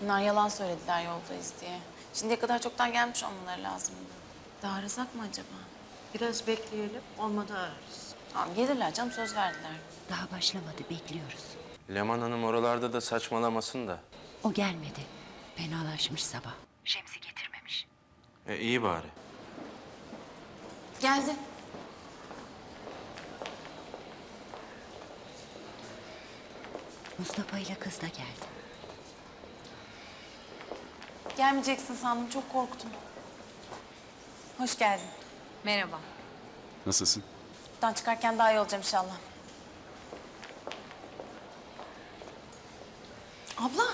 Bunlar yalan söylediler yoldayız diye. Şimdiye kadar çoktan gelmiş olmaları lazımdı. Daha arasak mı acaba? Biraz bekleyelim. Olmadı ararız. Tamam gelirler canım söz verdiler. Daha başlamadı, bekliyoruz. Leman Hanım oralarda da saçmalamasın da. O gelmedi. Fenalaşmış sabah. Şemsi getirmemiş. E iyi bari. Geldi. Mustafa ile kız da geldi. Gelmeyeceksin sandım çok korktum. Hoş geldin. Merhaba. Nasılsın? Buradan çıkarken daha iyi olacağım inşallah. Abla.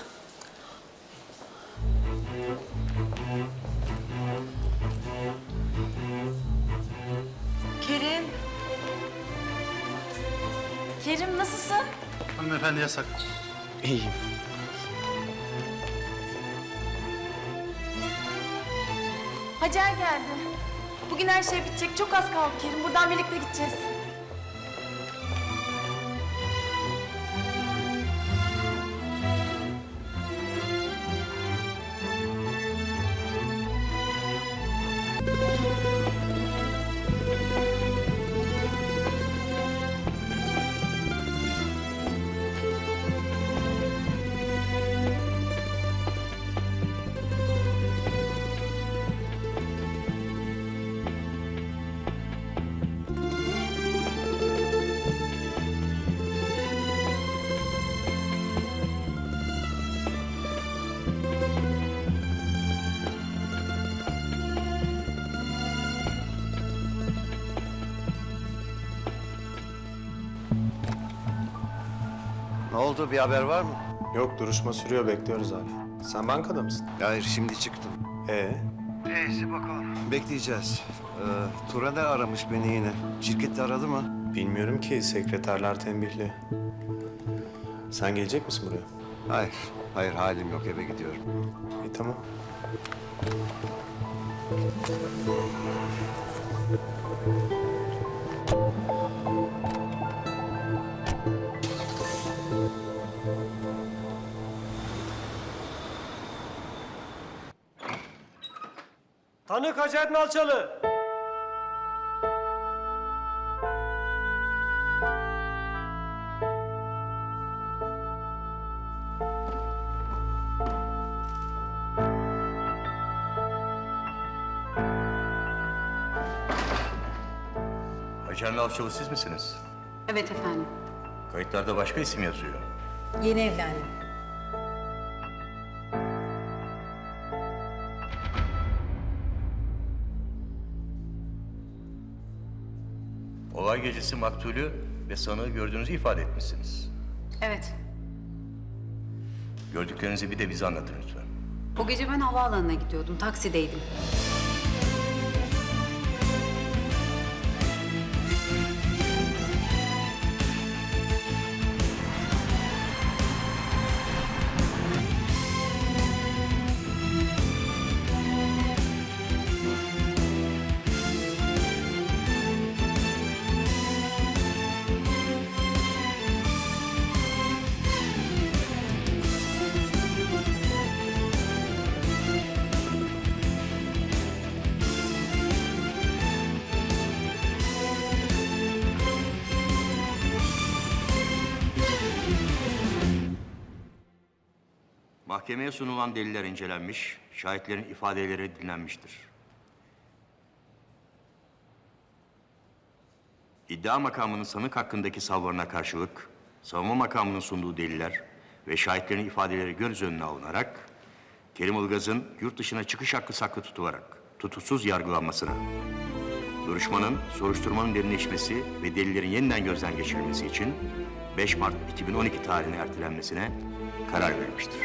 Kerim. Kerim nasılsın? Hanımefendi yasak. İyiyim. Hacer geldi. Bugün her şey bitecek. Çok az kaldı Kerim. Buradan birlikte gideceğiz. Ne oldu bir haber var mı? Yok duruşma sürüyor bekliyoruz abi. Sen bankada mısın? Hayır şimdi çıktım. Ee? Neyse bakalım. Bekleyeceğiz. Ee, Turaner aramış beni yine. Şirkette aradı mı? Bilmiyorum ki sekreterler tembihli. Sen gelecek misin buraya? Hayır. Hayır halim yok eve gidiyorum. İyi tamam. Tanık Hacer Nalçalı. Hacer Nalçalı siz misiniz? Evet efendim. Kayıtlarda başka isim yazıyor. Yeni evlendim. Olay gecesi maktulü ve sanığı gördüğünüzü ifade etmişsiniz. Evet. Gördüklerinizi bir de bize anlatın lütfen. O gece ben havaalanına gidiyordum. Taksideydim. Mahkemeye sunulan deliller incelenmiş, şahitlerin ifadeleri dinlenmiştir. İddia makamının sanık hakkındaki savlarına karşılık, savunma makamının sunduğu deliller ve şahitlerin ifadeleri göz önüne alınarak, Kerim Ilgaz'ın yurt dışına çıkış hakkı saklı tutularak tutuksuz yargılanmasına, duruşmanın, soruşturmanın derinleşmesi ve delillerin yeniden gözden geçirilmesi için 5 Mart 2012 tarihine ertelenmesine karar verilmiştir.